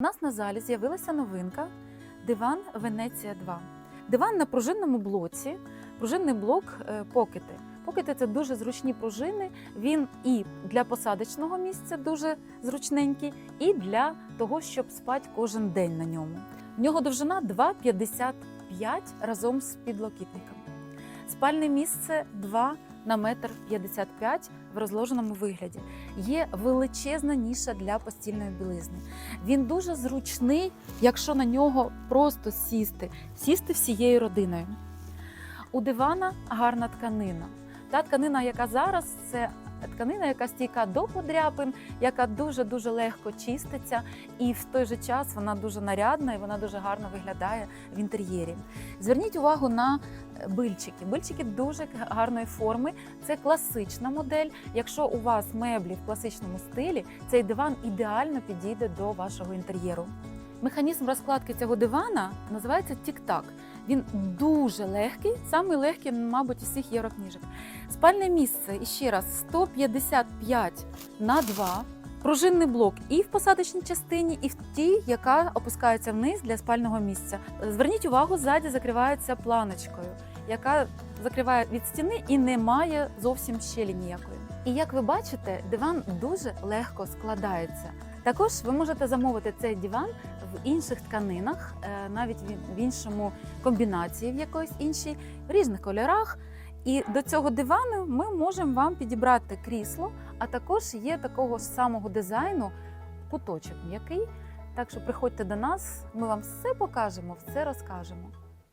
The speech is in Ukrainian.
У нас на залі з'явилася новинка диван Венеція 2. Диван на пружинному блоці, пружинний блок е, покети. Покети це дуже зручні пружини. Він і для посадочного місця дуже зручненький, і для того, щоб спати кожен день на ньому. В нього довжина 2,55 разом з підлокітником. Спальне місце 2 на метр 55 в розложеному вигляді. Є величезна ніша для постільної білизни. Він дуже зручний, якщо на нього просто сісти, сісти всією родиною. У дивана гарна тканина. Та тканина, яка зараз, це тканина, яка стійка до подряпин, яка дуже дуже легко чиститься, і в той же час вона дуже нарядна і вона дуже гарно виглядає в інтер'єрі. Зверніть увагу на е, бильчики. Бильчики дуже гарної форми. Це класична модель. Якщо у вас меблі в класичному стилі, цей диван ідеально підійде до вашого інтер'єру. Механізм розкладки цього дивана називається тік-так. Він дуже легкий, самий легкий, мабуть, із всіх єврокніжок. Спальне місце іще раз 155 на 2. Пружинний блок і в посадочній частині, і в тій, яка опускається вниз для спального місця. Зверніть увагу, ззаді закривається планочкою, яка закриває від стіни і не має зовсім щелі ніякої. І як ви бачите, диван дуже легко складається. Також ви можете замовити цей диван в інших тканинах, е, навіть в- в іншому комбінації, в якоїсь іншій, в різних кольорах. І до цього дивану ми можемо вам підібрати крісло, а також є такого ж самого дизайну куточок м'який. Так що приходьте до нас, ми вам все покажемо, все розкажемо.